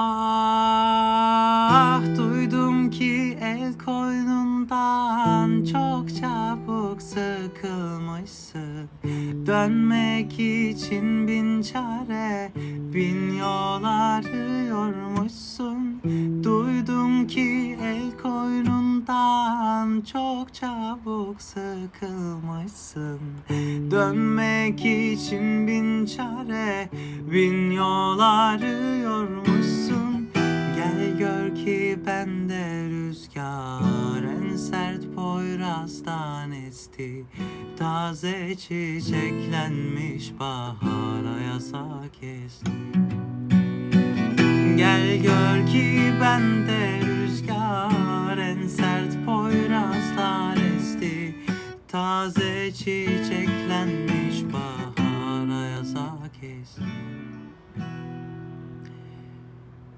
Ah duydum ki el koynundan çok çabuk sıkılmışsın. Dönmek için bin çare bin yol arıyormuşsun. Duydum ki el koynundan çok çabuk sıkılmışsın. Dönmek için bin çare bin yol arıyormuşsun gör ki ben de rüzgar en sert Poyraz'dan esti Taze çiçeklenmiş bahar ayasa kesti. Gel gör ki ben de rüzgar en sert Poyraz'dan esti Taze çiçeklenmiş bahar ayasa kesti